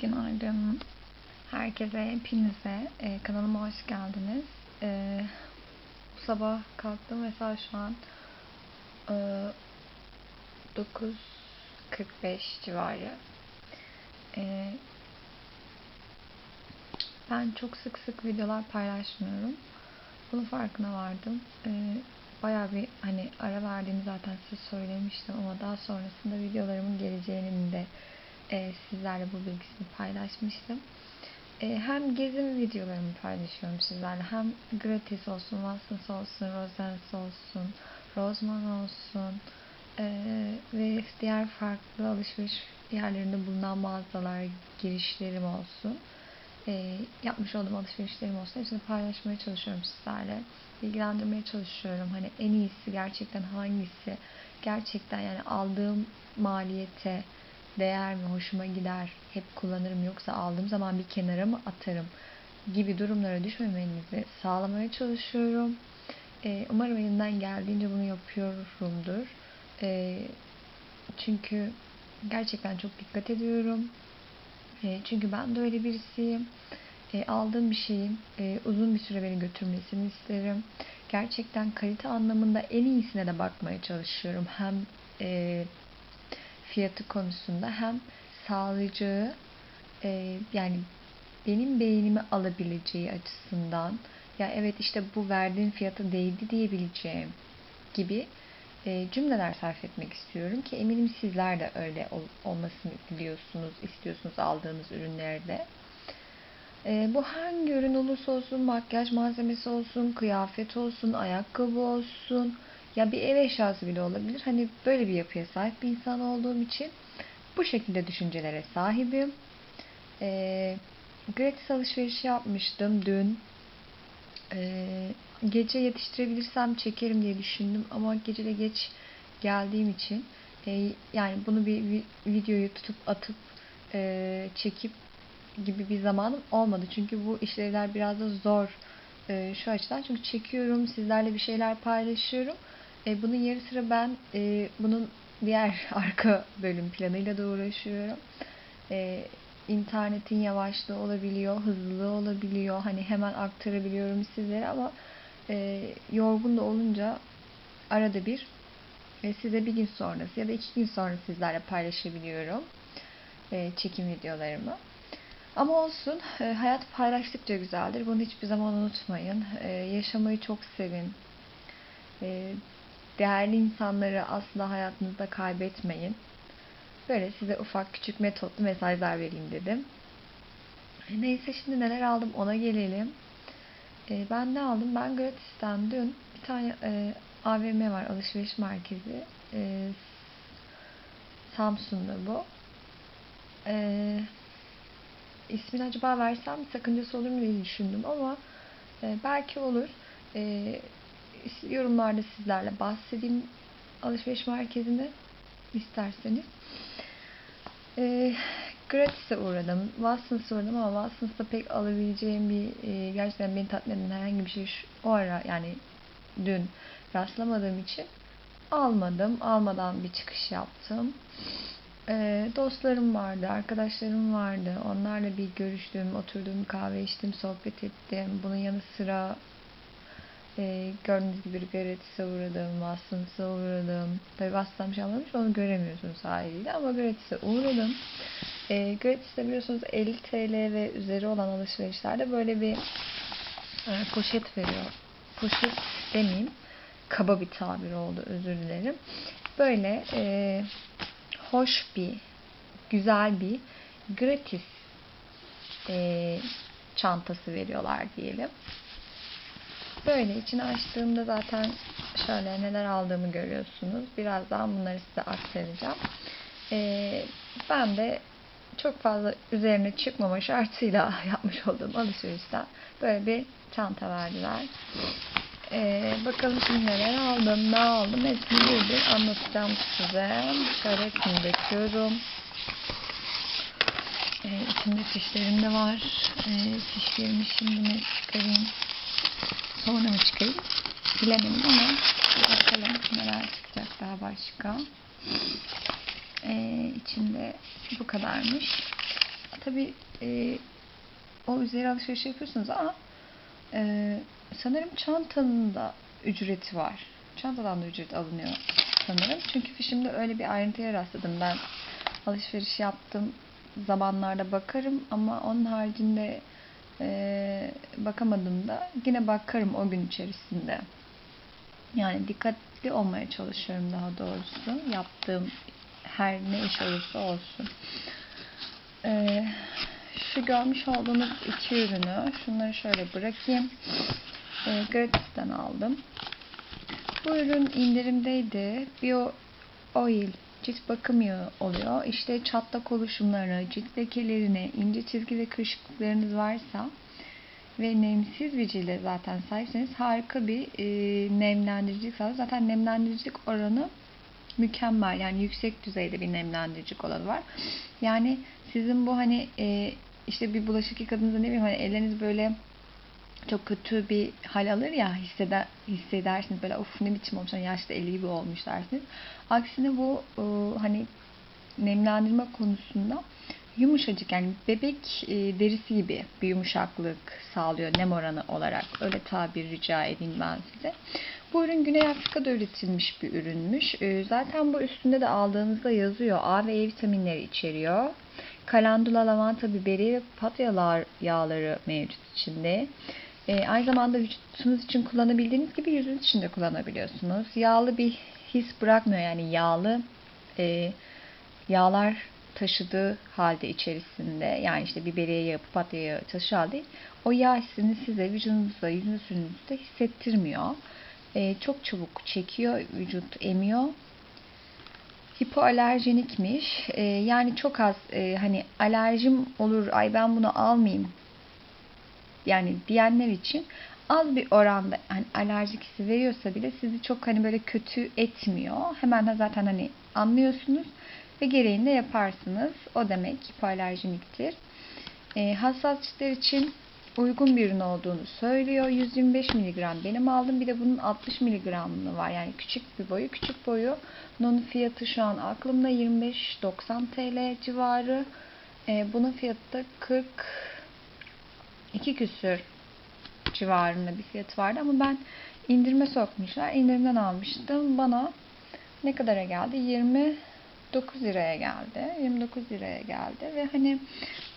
Günaydın. Herkese, hepinize e, kanalıma hoş geldiniz. E, bu sabah kalktım ve saat şu an e, 9.45 civarı. E, ben çok sık sık videolar paylaşmıyorum. Bunun farkına vardım. E, bayağı bir hani ara verdiğimi zaten size söylemiştim ama daha sonrasında videolarımın geleceğinin de e, sizlerle bu bilgisini paylaşmıştım. E, hem gezim videolarımı paylaşıyorum sizlerle. Hem gratis olsun, Watsons olsun, Rosens olsun, Roseman olsun e, ve diğer farklı alışveriş yerlerinde bulunan mağazalar girişlerim olsun. E, yapmış olduğum alışverişlerim olsun. Hepsini paylaşmaya çalışıyorum sizlerle. Bilgilendirmeye çalışıyorum. Hani en iyisi gerçekten hangisi? Gerçekten yani aldığım maliyete, değer mi, hoşuma gider, hep kullanırım yoksa aldığım zaman bir kenara mı atarım gibi durumlara düşmemenizi sağlamaya çalışıyorum. Ee, umarım elimden geldiğince bunu yapıyorumdur. Ee, çünkü gerçekten çok dikkat ediyorum. Ee, çünkü ben de öyle birisiyim. Ee, aldığım bir şeyin e, uzun bir süre beni götürmesini isterim. Gerçekten kalite anlamında en iyisine de bakmaya çalışıyorum. Hem e, fiyatı konusunda hem sağlayacağı e, yani benim beğenimi alabileceği açısından ya evet işte bu verdiğin fiyata değdi diyebileceğim gibi e, cümleler sarf etmek istiyorum ki eminim sizler de öyle ol, olmasını biliyorsunuz, istiyorsunuz aldığınız ürünlerde. E, bu hangi ürün olursa olsun, makyaj malzemesi olsun, kıyafet olsun, ayakkabı olsun, ya bir ev eşyası bile olabilir. Hani böyle bir yapıya sahip bir insan olduğum için bu şekilde düşüncelere sahibim. E, gratis alışveriş yapmıştım dün. E, gece yetiştirebilirsem çekerim diye düşündüm ama gece de geç geldiğim için e, yani bunu bir, videoyu tutup atıp e, çekip gibi bir zamanım olmadı. Çünkü bu işlevler biraz da zor e, şu açıdan. Çünkü çekiyorum, sizlerle bir şeyler paylaşıyorum. E, bunun yarı sıra ben e, bunun diğer arka bölüm planıyla da uğraşıyorum. E, internetin yavaşlığı olabiliyor, hızlılığı olabiliyor. Hani hemen aktarabiliyorum sizlere ama e, yorgun da olunca arada bir e, size bir gün sonrası ya da iki gün sonra sizlerle paylaşabiliyorum e, çekim videolarımı. Ama olsun, e, hayat paylaştıkça güzeldir. Bunu hiçbir zaman unutmayın. E, yaşamayı çok sevin. E, değerli insanları asla hayatınızda kaybetmeyin. Böyle size ufak küçük metotlu mesajlar vereyim dedim. Neyse şimdi neler aldım ona gelelim. E, ben ne aldım? Ben Gratis'ten dün bir tane e, AVM var alışveriş merkezi. E, Samsun'da bu. E, ismini acaba versem sakıncası olur mu diye düşündüm ama e, belki olur. E, yorumlarda sizlerle bahsedeyim alışveriş merkezinde isterseniz. E, gratis'e uğradım. Watson's'a uğradım ama Watson's'ta pek alabileceğim bir e, gerçekten beni tatmin eden herhangi bir şey o ara yani dün rastlamadığım için almadım. Almadan bir çıkış yaptım. E, dostlarım vardı, arkadaşlarım vardı. Onlarla bir görüştüm, oturdum, kahve içtim, sohbet ettim. Bunun yanı sıra e, gördüğünüz gibi Gratis'e uğradım, Watson's'a uğradım. Tabi Watson'dan bir şey almamış, onu göremiyorsunuz haliyle ama Gratis'e uğradım. E, Gratis'te biliyorsunuz 50 TL ve üzeri olan alışverişlerde böyle bir e, poşet veriyor. Poşet demeyeyim, kaba bir tabir oldu, özür dilerim. Böyle e, hoş bir, güzel bir gratis e, çantası veriyorlar diyelim. Böyle içini açtığımda zaten şöyle neler aldığımı görüyorsunuz. Birazdan bunları size aktaracağım. Ee, ben de çok fazla üzerine çıkmama şartıyla yapmış olduğum alışverişten böyle bir çanta verdiler. Ee, bakalım şimdi neler aldım, ne aldım hepsini bir bir anlatacağım size. Hepsini döküyorum. Ee, içinde fişlerim de var. Ee, fişlerimi şimdi ne çıkarayım sonra mı çıkayım bilemedim ama bakalım neler çıkacak daha başka. Ee, içinde bu kadarmış. tabii e, o üzeri alışveriş yapıyorsunuz ama e, sanırım çantanın da ücreti var. Çantadan da ücret alınıyor sanırım. Çünkü fişimde öyle bir ayrıntıya rastladım. Ben alışveriş yaptım zamanlarda bakarım ama onun haricinde e, bakamadım da yine bakarım o gün içerisinde. Yani dikkatli olmaya çalışıyorum daha doğrusu. Yaptığım her ne iş olursa olsun. Ee, şu görmüş olduğunuz iki ürünü şunları şöyle bırakayım. Ee, Gratis'ten aldım. Bu ürün indirimdeydi. Bio Oil cilt bakım yağı oluyor. İşte çatlak oluşumlarını, cilt lekelerini, ince çizgi ve kırışıklıklarınız varsa ve nemsiz bir cilde zaten sahipseniz harika bir e, nemlendiricilik sağlıyor. Zaten nemlendiricilik oranı mükemmel. Yani yüksek düzeyde bir nemlendiricilik oranı var. Yani sizin bu hani e, işte bir bulaşık yıkadığınızda ne bileyim hani elleriniz böyle çok kötü bir hal alır ya hisseder, hissedersiniz böyle of ne biçim olmuş hani yaşlı eli gibi olmuş dersiniz. Aksine bu e, hani nemlendirme konusunda yumuşacık yani bebek e, derisi gibi bir yumuşaklık sağlıyor nem oranı olarak. Öyle tabir rica edeyim ben size. Bu ürün Güney Afrika'da üretilmiş bir ürünmüş. E, zaten bu üstünde de aldığınızda yazıyor. A ve E vitaminleri içeriyor. Kalendula, lavanta, biberi ve papatya yağları mevcut içinde. E, aynı zamanda vücutunuz için kullanabildiğiniz gibi yüzünüz için de kullanabiliyorsunuz. Yağlı bir his bırakmıyor yani yağlı e, yağlar taşıdığı halde içerisinde yani işte biberiye yağı, papatya yağı taşı halde o yağ hissini size vücudunuzda, yüzünüzde hissettirmiyor. E, çok çabuk çekiyor, vücut emiyor. Hipoalerjenikmiş. E, yani çok az e, hani alerjim olur, ay ben bunu almayayım yani diyenler için az bir oranda hani alerjik hissi veriyorsa bile sizi çok hani böyle kötü etmiyor. Hemen de zaten hani anlıyorsunuz ve gereğini de yaparsınız. O demek hipoalerjiniktir. E, hassas ciltler için uygun bir ürün olduğunu söylüyor. 125 mg benim aldım. Bir de bunun 60 mg'lı var. Yani küçük bir boyu. Küçük boyu. Bunun fiyatı şu an aklımda 25-90 TL civarı. E, bunun fiyatı da 40 2 küsür civarında bir fiyatı vardı ama ben indirme sokmuşlar. İndirimden almıştım. Bana ne kadara geldi? 29 liraya geldi. 29 liraya geldi ve hani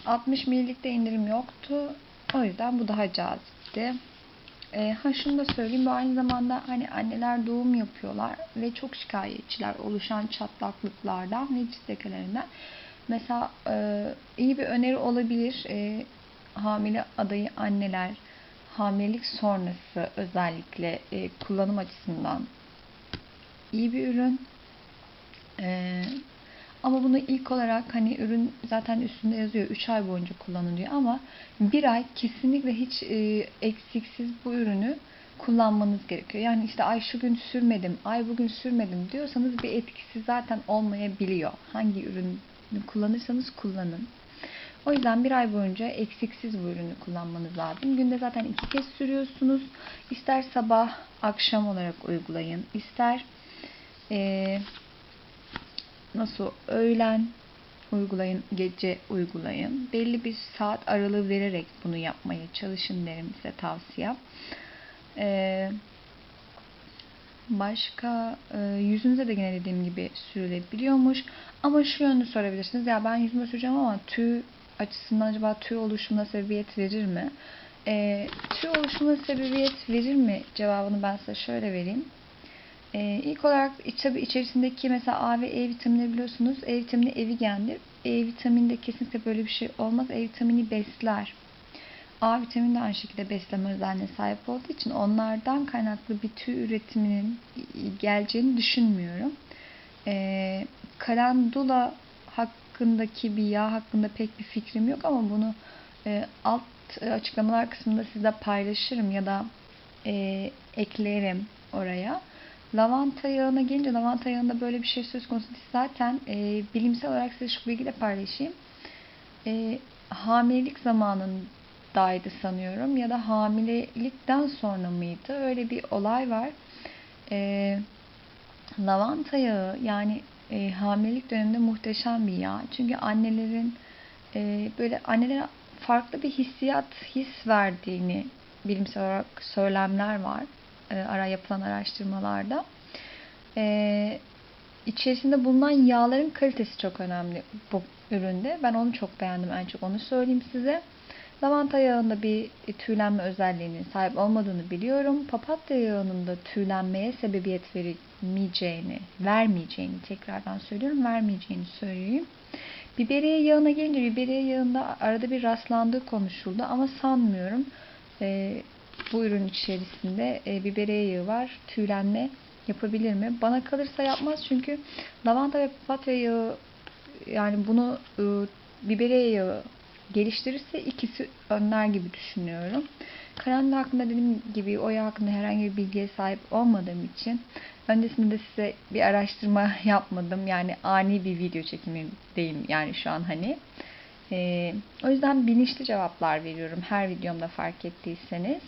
60 millikte indirim yoktu. O yüzden bu daha cazipti. E, ha şunu da söyleyeyim. Bu aynı zamanda hani anneler doğum yapıyorlar ve çok şikayetçiler oluşan çatlaklıklardan ve cilt lekelerinden. Mesela e, iyi bir öneri olabilir. E, hamile adayı anneler hamilelik sonrası özellikle e, kullanım açısından iyi bir ürün. E, ama bunu ilk olarak hani ürün zaten üstünde yazıyor 3 ay boyunca kullanın diyor ama bir ay kesinlikle hiç e, eksiksiz bu ürünü kullanmanız gerekiyor. Yani işte ay şu gün sürmedim, ay bugün sürmedim diyorsanız bir etkisi zaten olmayabiliyor. Hangi ürünü kullanırsanız kullanın. O yüzden bir ay boyunca eksiksiz bu ürünü kullanmanız lazım. Günde zaten iki kez sürüyorsunuz. İster sabah, akşam olarak uygulayın. İster ee, nasıl öğlen uygulayın, gece uygulayın. Belli bir saat aralığı vererek bunu yapmaya çalışın derim size tavsiyem. Ee, başka e, yüzünüze de yine dediğim gibi sürülebiliyormuş. Ama şu yönünü sorabilirsiniz. Ya ben yüzüme süreceğim ama tüy açısından acaba tüy oluşumuna sebebiyet verir mi? E, tüy oluşumuna sebebiyet verir mi cevabını ben size şöyle vereyim. E, ilk olarak tabi içerisindeki mesela A ve E vitamini biliyorsunuz. E vitamini evigendir. E vitaminde kesinlikle böyle bir şey olmaz. E vitamini besler. A vitamini de aynı şekilde besleme özelliğine sahip olduğu için onlardan kaynaklı bir tüy üretiminin geleceğini düşünmüyorum. E, kalendula hakkındaki bir yağ hakkında pek bir fikrim yok ama bunu e, alt açıklamalar kısmında size paylaşırım ya da e, eklerim oraya. Lavanta yağına gelince lavanta yağında böyle bir şey söz konusu değil. Zaten e, bilimsel olarak size şu bilgiyle paylaşayım. E, hamilelik zamanındaydı sanıyorum ya da hamilelikten sonra mıydı? Öyle bir olay var. E, lavanta yağı yani e, hamilelik döneminde muhteşem bir yağ. Çünkü annelerin e, böyle annelere farklı bir hissiyat, his verdiğini bilimsel olarak söylemler var. E, ara yapılan araştırmalarda. E, içerisinde bulunan yağların kalitesi çok önemli bu üründe. Ben onu çok beğendim. En çok onu söyleyeyim size. Lavanta yağında bir tüylenme özelliğinin sahip olmadığını biliyorum. Papatya yağının da tüylenmeye sebebiyet vermeyeceğini, vermeyeceğini tekrardan söylüyorum, vermeyeceğini söyleyeyim. Biberiye yağına gelince biberiye yağında arada bir rastlandığı konuşuldu ama sanmıyorum. E, bu ürün içerisinde e, biberiye yağı var. Tüylenme yapabilir mi? Bana kalırsa yapmaz çünkü lavanta ve papatya yağı yani bunu e, biberiye yağı geliştirirse ikisi önler gibi düşünüyorum. Karanlık hakkında dediğim gibi o yağ hakkında herhangi bir bilgiye sahip olmadığım için öncesinde de size bir araştırma yapmadım. Yani ani bir video çekimindeyim yani şu an hani. Ee, o yüzden bilinçli cevaplar veriyorum her videomda fark ettiyseniz.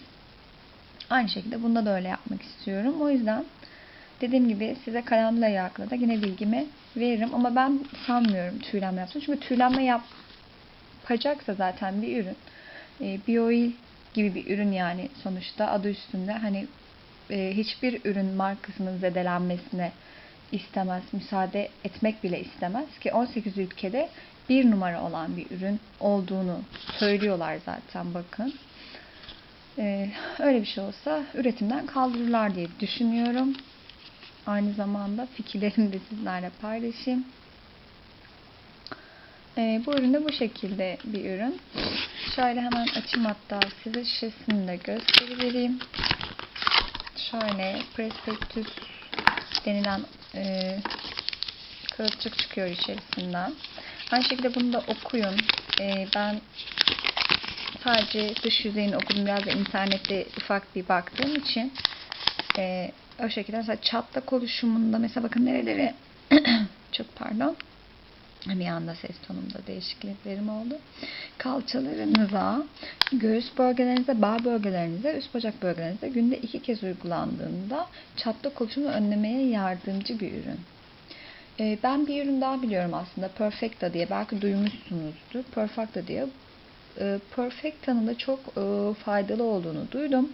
Aynı şekilde bunda da öyle yapmak istiyorum. O yüzden dediğim gibi size kalemle alakalı da yine bilgimi veririm. Ama ben sanmıyorum tüylenme yapsın. Çünkü tüylenme yap yapacaksa zaten bir ürün e, bioil gibi bir ürün yani sonuçta adı üstünde hani e, hiçbir ürün markasının zedelenmesine istemez, müsaade etmek bile istemez ki 18 ülkede bir numara olan bir ürün olduğunu söylüyorlar zaten bakın. Ee, öyle bir şey olsa üretimden kaldırırlar diye düşünüyorum. Aynı zamanda fikirlerimi de sizlerle paylaşayım. E, bu ürün de bu şekilde bir ürün. Şöyle hemen açayım hatta size şişesini de göstereyim. Şöyle prospektüs denilen e, kağıtçık çıkıyor içerisinden. Aynı şekilde bunu da okuyun. E, ben sadece dış yüzeyini okudum. Biraz da internette ufak bir baktığım için e, o şekilde mesela çatlak oluşumunda mesela bakın nereleri çok pardon bir anda ses tonumda değişikliklerim oldu. Kalçalarınıza, göğüs bölgelerinize, bağ bölgelerinize, üst bacak bölgelerinize günde iki kez uygulandığında çatlak oluşumu önlemeye yardımcı bir ürün. Ee, ben bir ürün daha biliyorum aslında. Perfecta diye. Belki duymuşsunuzdur. Perfecta diye. Ee, Perfecta'nın da çok e, faydalı olduğunu duydum.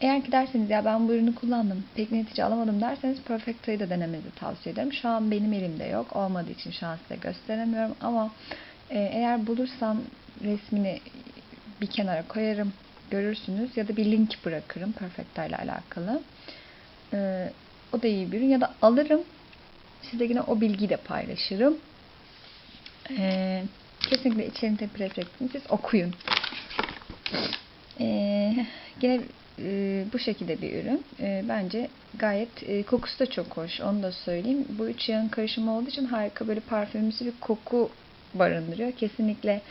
Eğer ki derseniz ya ben bu ürünü kullandım, pek netice alamadım derseniz Perfecto'yu da denemenizi tavsiye ederim. Şu an benim elimde yok. Olmadığı için şu an size gösteremiyorum ama e, eğer bulursam resmini bir kenara koyarım, görürsünüz ya da bir link bırakırım Perfecto ile alakalı. E, o da iyi bir ürün ya da alırım. Size yine o bilgiyi de paylaşırım. E, kesinlikle içeriğini Perfecto'nu siz okuyun. Ee, yine e, bu şekilde bir ürün. E, bence gayet e, kokusu da çok hoş. Onu da söyleyeyim. Bu üç yağın karışımı olduğu için harika böyle parfümümsü bir koku barındırıyor. Kesinlikle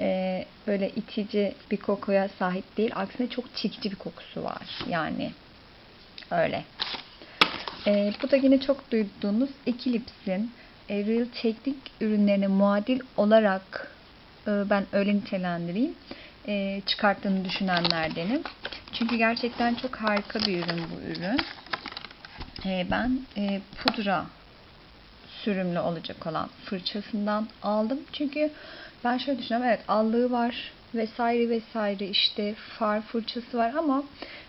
e, böyle itici bir kokuya sahip değil. Aksine çok çekici bir kokusu var. Yani öyle. E, bu da yine çok duyduğunuz Eclipse'in e, Real Teknik ürünlerine muadil olarak e, ben öyle nitelendireyim e, çıkarttığını düşünenlerdenim. Çünkü gerçekten çok harika bir ürün bu ürün. E, ben e, pudra sürümlü olacak olan fırçasından aldım. Çünkü ben şöyle düşünüyorum. Evet allığı var vesaire vesaire işte far fırçası var ama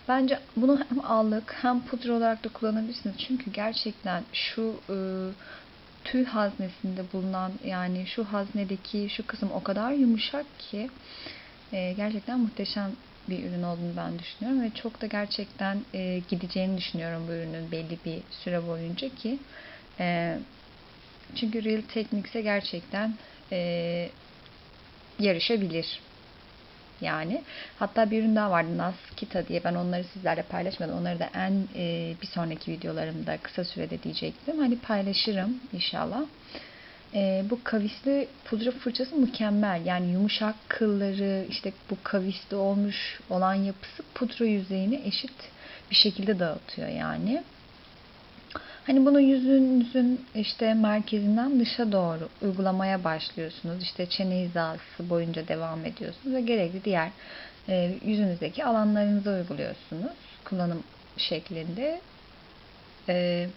bence bunu hem allık hem pudra olarak da kullanabilirsiniz. Çünkü gerçekten şu e, tüy haznesinde bulunan yani şu haznedeki şu kısım o kadar yumuşak ki e, gerçekten muhteşem bir ürün olduğunu ben düşünüyorum ve çok da gerçekten e, gideceğini düşünüyorum bu ürünün belli bir süre boyunca ki e, çünkü Real Techniques'e gerçekten e, yarışabilir. Yani hatta bir ürün daha vardı Naskita diye ben onları sizlerle paylaşmadım. Onları da en e, bir sonraki videolarımda kısa sürede diyecektim. Hani paylaşırım inşallah. E, bu kavisli pudra fırçası mükemmel. Yani yumuşak kılları, işte bu kavisli olmuş olan yapısı pudra yüzeyini eşit bir şekilde dağıtıyor yani. Hani bunu yüzünüzün işte merkezinden dışa doğru uygulamaya başlıyorsunuz. İşte çene hizası boyunca devam ediyorsunuz ve gerekli diğer e, yüzünüzdeki alanlarınıza uyguluyorsunuz kullanım şeklinde. E,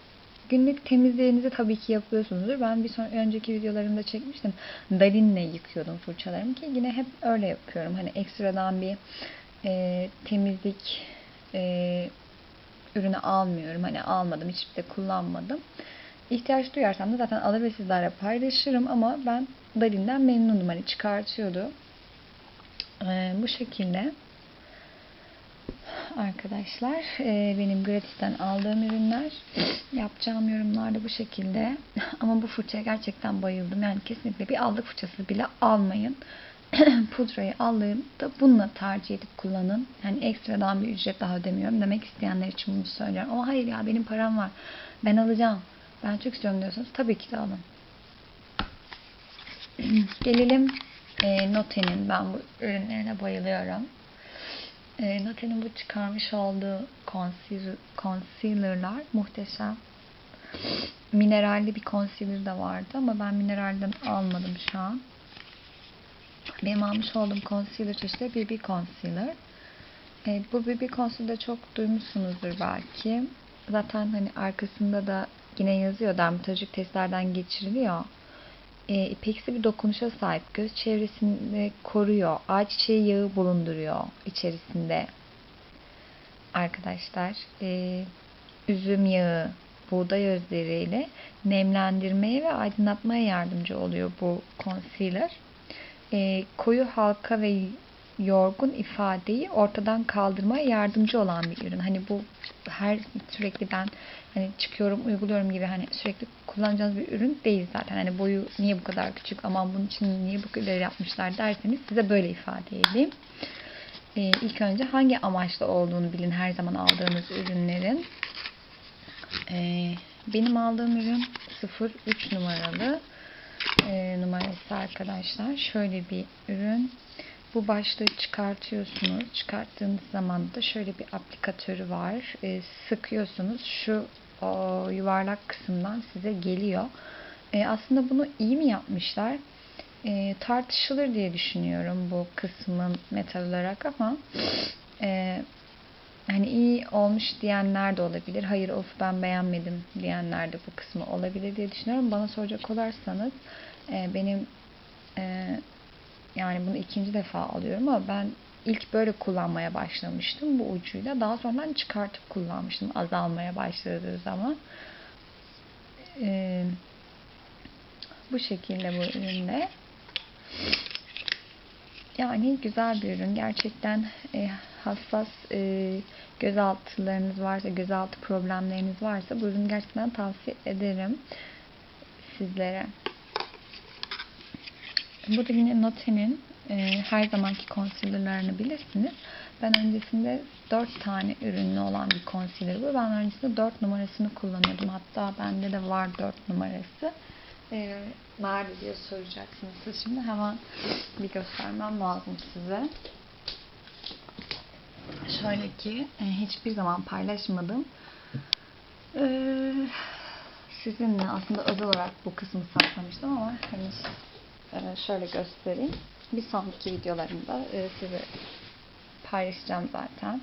günlük temizliğinizi tabii ki yapıyorsunuzdur. Ben bir son, önceki videolarımda çekmiştim. Dalinle yıkıyordum fırçalarımı ki yine hep öyle yapıyorum. Hani ekstradan bir e, temizlik e, ürünü almıyorum. Hani almadım, hiçbir de kullanmadım. İhtiyaç duyarsam da zaten alır ve sizlerle paylaşırım ama ben Dalin'den memnunum. Hani çıkartıyordu. Ee, bu şekilde arkadaşlar. E, benim gratisten aldığım ürünler yapacağım yorumlarda bu şekilde. Ama bu fırçaya gerçekten bayıldım. Yani kesinlikle bir allık fırçası bile almayın. Pudrayı alın da bununla tercih edip kullanın. Yani ekstradan bir ücret daha ödemiyorum demek isteyenler için bunu söylüyorum. Ama hayır ya benim param var. Ben alacağım. Ben çok istiyorum diyorsanız tabii ki de alın. Gelelim e, Note'nin. Ben bu ürünlerine bayılıyorum e, Note'nin bu çıkarmış olduğu concealer, concealer'lar muhteşem. Mineralli bir concealer de vardı ama ben mineralden almadım şu an. Benim almış olduğum concealer çeşidi BB Concealer. E, bu BB Concealer'ı çok duymuşsunuzdur belki. Zaten hani arkasında da yine yazıyor dermatolojik testlerden geçiriliyor e, ipeksi bir dokunuşa sahip. Göz çevresini koruyor. Ayçiçeği yağı bulunduruyor içerisinde. Arkadaşlar e, üzüm yağı, buğday özleriyle nemlendirmeye ve aydınlatmaya yardımcı oluyor bu concealer. E, koyu halka ve yorgun ifadeyi ortadan kaldırmaya yardımcı olan bir ürün. Hani bu her sürekli ben hani çıkıyorum uyguluyorum gibi hani sürekli kullanacağınız bir ürün değil zaten. Hani boyu niye bu kadar küçük aman bunun için niye bu kadar yapmışlar derseniz size böyle ifade edeyim. Ee, ilk önce hangi amaçla olduğunu bilin her zaman aldığınız ürünlerin. Ee, benim aldığım ürün 03 numaralı e, numarası arkadaşlar. Şöyle bir ürün. Bu başlığı çıkartıyorsunuz. Çıkarttığınız zaman da şöyle bir aplikatörü var. E, sıkıyorsunuz. Şu o, yuvarlak kısımdan size geliyor. E, aslında bunu iyi mi yapmışlar? E, tartışılır diye düşünüyorum bu kısmın metal olarak ama e, hani iyi olmuş diyenler de olabilir. Hayır of ben beğenmedim diyenler de bu kısmı olabilir diye düşünüyorum. Bana soracak olursanız e, benim e, yani bunu ikinci defa alıyorum ama ben ilk böyle kullanmaya başlamıştım bu ucuyla. Daha sonradan çıkartıp kullanmıştım azalmaya başladığı zaman. Ee, bu şekilde bu ürünle. Yani güzel bir ürün. Gerçekten e, hassas e, gözaltılarınız varsa, gözaltı problemleriniz varsa bu ürünü gerçekten tavsiye ederim sizlere. Burada yine Note'nin her zamanki concealerlarını bilirsiniz. Ben öncesinde 4 tane ürünlü olan bir concealer bu. Ben öncesinde 4 numarasını kullanıyordum. Hatta bende de var 4 numarası. E, nerede diye soracaksınız şimdi. Hemen bir göstermem lazım size. Şöyle ki e, hiçbir zaman paylaşmadım. E, sizinle aslında özel olarak bu kısmı saklamıştım ama ee, şöyle göstereyim. Bir sonraki videolarımda e, size paylaşacağım zaten.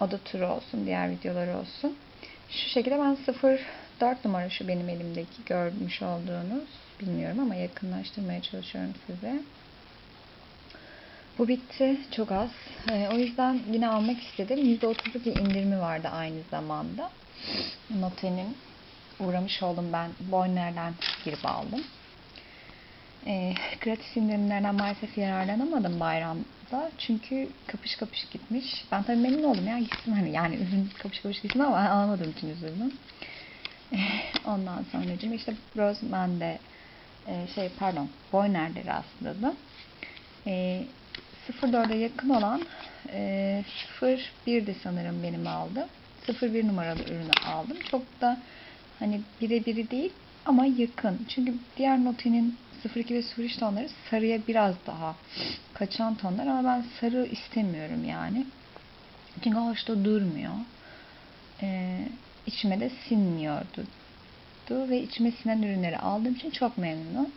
O da turu olsun, diğer videoları olsun. Şu şekilde ben 04 numara şu benim elimdeki görmüş olduğunuz. Bilmiyorum ama yakınlaştırmaya çalışıyorum size. Bu bitti. Çok az. Ee, o yüzden yine almak istedim. %30'luk bir indirimi vardı aynı zamanda. Note'nin uğramış oldum ben. Boyner'den girip aldım. E, gratis indirimlerden maalesef yararlanamadım bayramda. Çünkü kapış kapış gitmiş. Ben tabii memnun oldum ya gitsin hani yani ürün kapış kapış gitsin ama alamadığım için üzüldüm. E, ondan sonra işte Roseman'de e, şey pardon Boyner'de rastladım. E, 04'e yakın olan e, 01'di sanırım benim aldım. 01 numaralı ürünü aldım. Çok da hani birebiri değil ama yakın. Çünkü diğer Note'nin 02 ve 03 tonları sarıya biraz daha kaçan tonlar ama ben sarı istemiyorum yani. Çünkü hoş da durmuyor. Ee, içime de sinmiyordu. Ve içime sinen ürünleri aldığım için çok memnunum.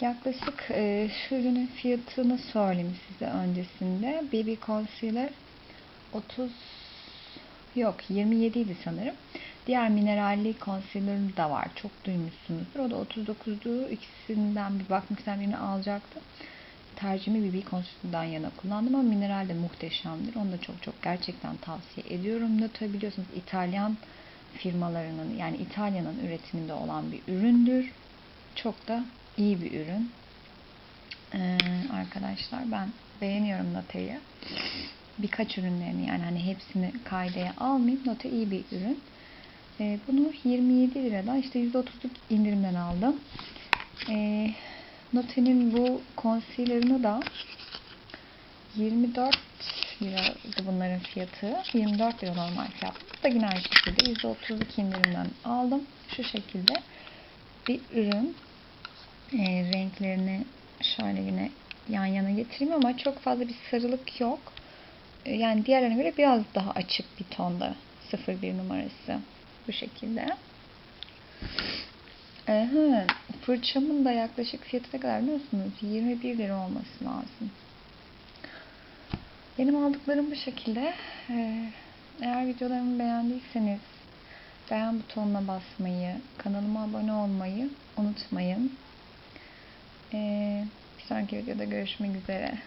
Yaklaşık e, şu ürünün fiyatını söyleyeyim size öncesinde. BB Concealer 30 yok 27 idi sanırım. Diğer mineralli concealer da var. Çok duymuşsunuzdur. O da 39'du. İkisinden bir istedim birini alacaktım. Tercihimi BB Concealer'dan yana kullandım ama mineral de muhteşemdir. Onu da çok çok gerçekten tavsiye ediyorum. Nöte biliyorsunuz İtalyan firmalarının yani İtalya'nın üretiminde olan bir üründür. Çok da iyi bir ürün. Ee, arkadaşlar ben beğeniyorum Nota'yı. Birkaç ürünlerini yani hani hepsini kaydaya almayayım. Nota iyi bir ürün. Ee, bunu 27 liradan işte %30'luk indirimden aldım. Ee, Note'nin bu concealer'ını da 24 liraydı bunların fiyatı. 24 lira normal fiyat. Bu da yine aynı şekilde %30'luk indirimden aldım. Şu şekilde bir ürün. Ee, renklerini şöyle yine yan yana getireyim ama çok fazla bir sarılık yok. Ee, Yani diğerlerine göre biraz daha açık bir tonda 01 numarası. Bu şekilde. Hı, fırçamın da yaklaşık fiyatı ne kadar biliyor musunuz? 21 lira olması lazım. Benim aldıklarım bu şekilde. Eğer videolarımı beğendiyseniz beğen butonuna basmayı, kanalıma abone olmayı unutmayın. Ee, bir sonraki videoda görüşmek üzere.